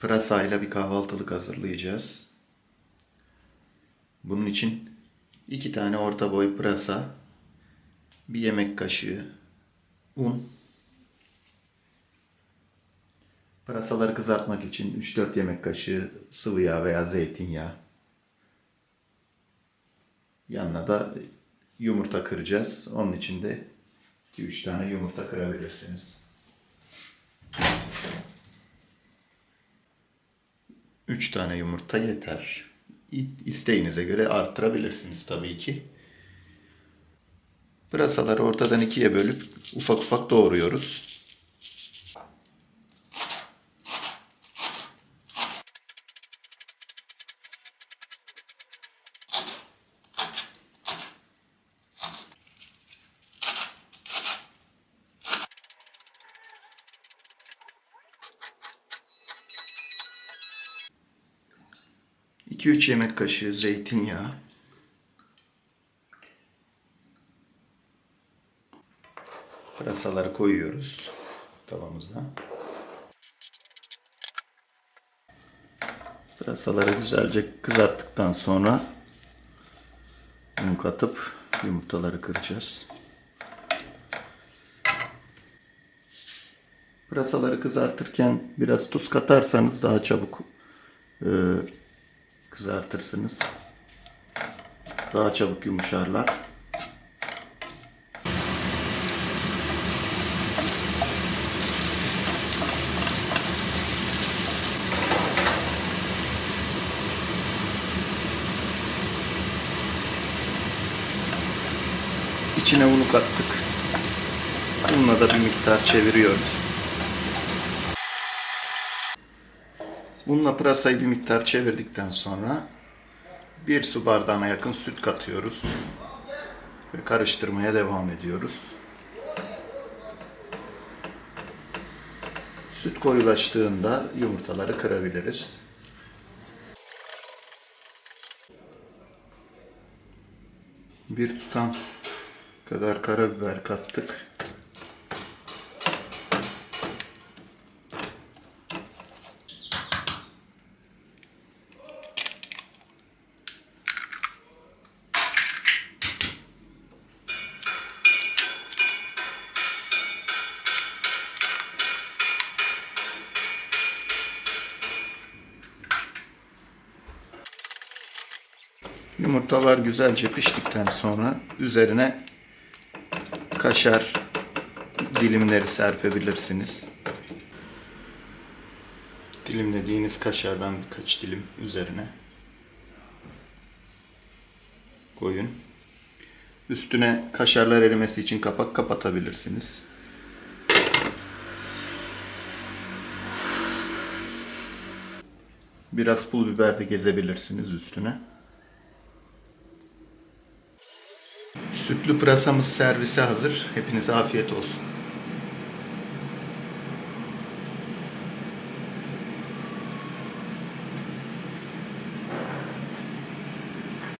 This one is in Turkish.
Pırasayla bir kahvaltılık hazırlayacağız. Bunun için iki tane orta boy pırasa, bir yemek kaşığı un, pırasaları kızartmak için 3-4 yemek kaşığı sıvı yağ veya zeytinyağı. Yanına da yumurta kıracağız. Onun için de 2-3 tane yumurta kırabilirsiniz. 3 tane yumurta yeter. İsteğinize göre arttırabilirsiniz tabii ki. Pırasaları ortadan ikiye bölüp ufak ufak doğruyoruz. İki üç yemek kaşığı zeytinyağı. Pırasaları koyuyoruz tavamıza. Pırasaları güzelce kızarttıktan sonra un katıp yumurtaları kıracağız. Pırasaları kızartırken biraz tuz katarsanız daha çabuk e, kızartırsınız. Daha çabuk yumuşarlar. İçine unu kattık. Unla da bir miktar çeviriyoruz. Unla pırasayı bir miktar çevirdikten sonra bir su bardağına yakın süt katıyoruz. Ve karıştırmaya devam ediyoruz. Süt koyulaştığında yumurtaları kırabiliriz. Bir tutam kadar karabiber kattık. Yumurtalar güzelce piştikten sonra üzerine kaşar dilimleri serpebilirsiniz. Dilimlediğiniz kaşardan birkaç dilim üzerine koyun. Üstüne kaşarlar erimesi için kapak kapatabilirsiniz. Biraz pul biber de gezebilirsiniz üstüne. Sütlü pırasamız servise hazır. Hepinize afiyet olsun.